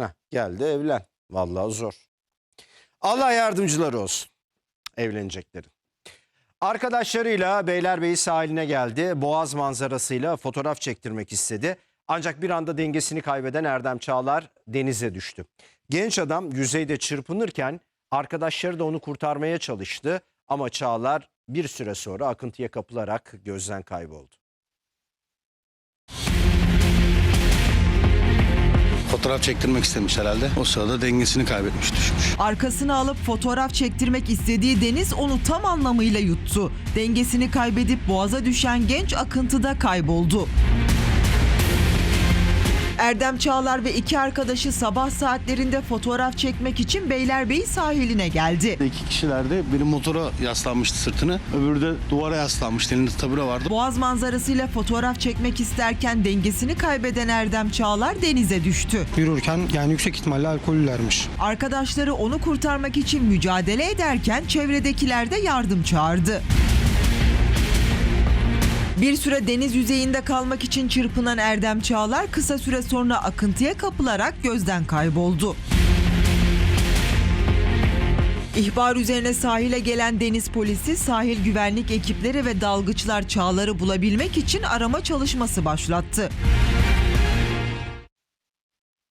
Heh, geldi evlen. Vallahi zor. Allah yardımcıları olsun. Evleneceklerin. Arkadaşlarıyla Beylerbeyi sahiline geldi. Boğaz manzarasıyla fotoğraf çektirmek istedi. Ancak bir anda dengesini kaybeden Erdem Çağlar denize düştü. Genç adam yüzeyde çırpınırken arkadaşları da onu kurtarmaya çalıştı. Ama Çağlar bir süre sonra akıntıya kapılarak gözden kayboldu. Fotoğraf çektirmek istemiş herhalde. O sırada dengesini kaybetmiş düşmüş. Arkasını alıp fotoğraf çektirmek istediği deniz onu tam anlamıyla yuttu. Dengesini kaybedip boğaza düşen genç akıntıda kayboldu. Erdem Çağlar ve iki arkadaşı sabah saatlerinde fotoğraf çekmek için Beylerbeyi sahiline geldi. İki kişiler de biri motora yaslanmıştı sırtını. Öbürü de duvara yaslanmıştı. Elinde tabure vardı. Boğaz manzarasıyla fotoğraf çekmek isterken dengesini kaybeden Erdem Çağlar denize düştü. yürürken yani yüksek ihtimalle alkollülermiş. Arkadaşları onu kurtarmak için mücadele ederken çevredekiler de yardım çağırdı. Bir süre deniz yüzeyinde kalmak için çırpınan Erdem Çağlar kısa süre sonra akıntıya kapılarak gözden kayboldu. İhbar üzerine sahile gelen deniz polisi, sahil güvenlik ekipleri ve dalgıçlar Çağlar'ı bulabilmek için arama çalışması başlattı.